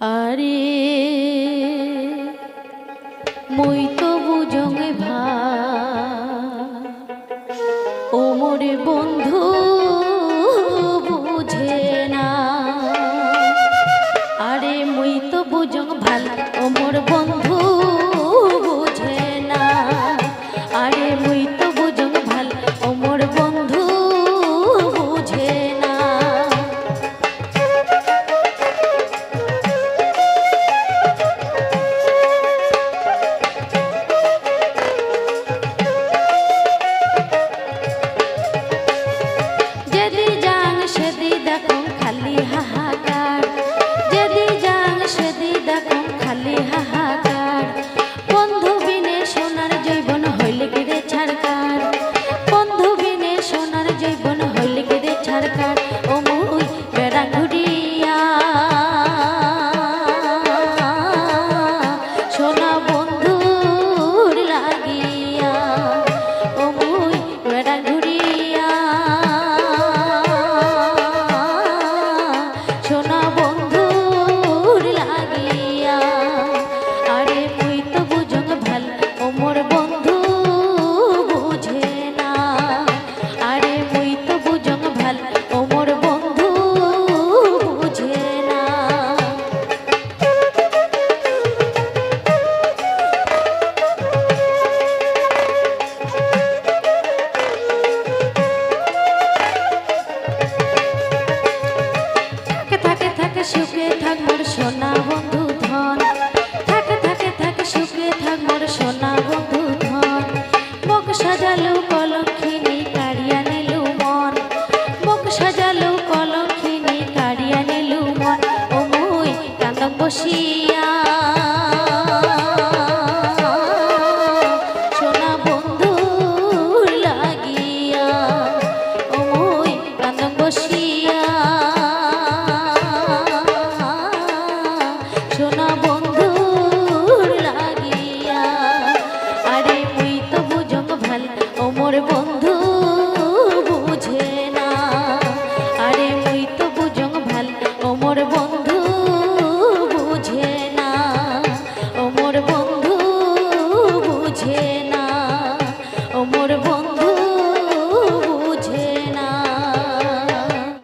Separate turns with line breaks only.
আরে, মই তো বুঝঙে ভা ও মোরে বন্ধু, বুঝে না। আরে, মই তো বুঝং ভালো ও মোর সুখে থাক মোর সোনা বন্ধু ধন। থাকে থাকে থাকে, সুখে থাক মোর সোনা বন্ধু ধন। মুখ সাজালো কলঙ্কিনী, কাড়িয়া নিলু মন। মুখ সাজালো কলঙ্কিনী, কাড়িয়া নিলু মন। ও মুই কান্দক বসিয়া। বসিয়া। না বন্ধু